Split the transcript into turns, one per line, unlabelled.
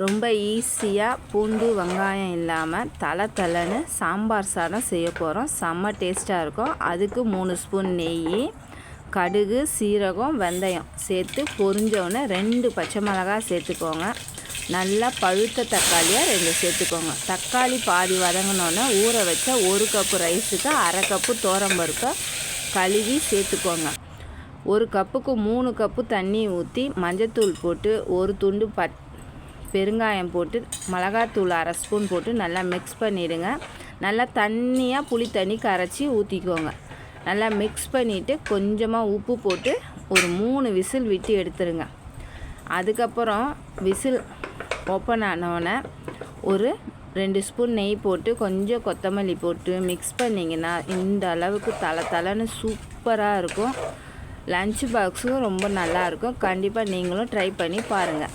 ரொம்ப ஈஸியாக பூண்டு வெங்காயம் இல்லாமல் தலை தலைன்னு சாம்பார் சாதம் செய்ய போகிறோம் செம்ம டேஸ்ட்டாக இருக்கும். அதுக்கு மூணு ஸ்பூன் நெய் கடுகு சீரகம் வெந்தயம் சேர்த்து பொரிஞ்சோடனே ரெண்டு பச்சை மிளகாய் சேர்த்துக்கோங்க. நல்லா பழுத்த தக்காளியாக ரெண்டு சேர்த்துக்கோங்க. தக்காளி பாதி வதங்கினோன்னே ஊற வச்ச ஒரு கப்பு ரைஸுக்கு அரை கப்பு தோரம்பருப்பை கழுவி சேர்த்துக்கோங்க. ஒரு கப்புக்கு மூணு கப்பு தண்ணி ஊற்றி மஞ்சத்தூள் போட்டு ஒரு துண்டு பட் பெருங்காயம் போட்டு மிளகாத்தூள் அரை ஸ்பூன் போட்டு நல்லா மிக்ஸ் பண்ணிவிடுங்க நல்லா தண்ணியாக புளி தண்ணி கரைச்சி ஊற்றிக்கோங்க நல்லா மிக்ஸ் பண்ணிவிட்டு கொஞ்சமாக உப்பு போட்டு ஒரு மூணு விசில் விட்டு எடுத்துருங்க. அதுக்கப்புறம் விசில் ஓப்பன் ஆனவுடனே ஒரு ரெண்டு ஸ்பூன் நெய் போட்டு கொஞ்சம் கொத்தமல்லி போட்டு மிக்ஸ் பண்ணிங்கன்னா இந்த அளவுக்கு தலை தலைன்னு சூப்பராக இருக்கும். லன்ச் பாக்ஸும் ரொம்ப நல்லாயிருக்கும் கண்டிப்பாக நீங்களும் ட்ரை பண்ணி பாருங்கள்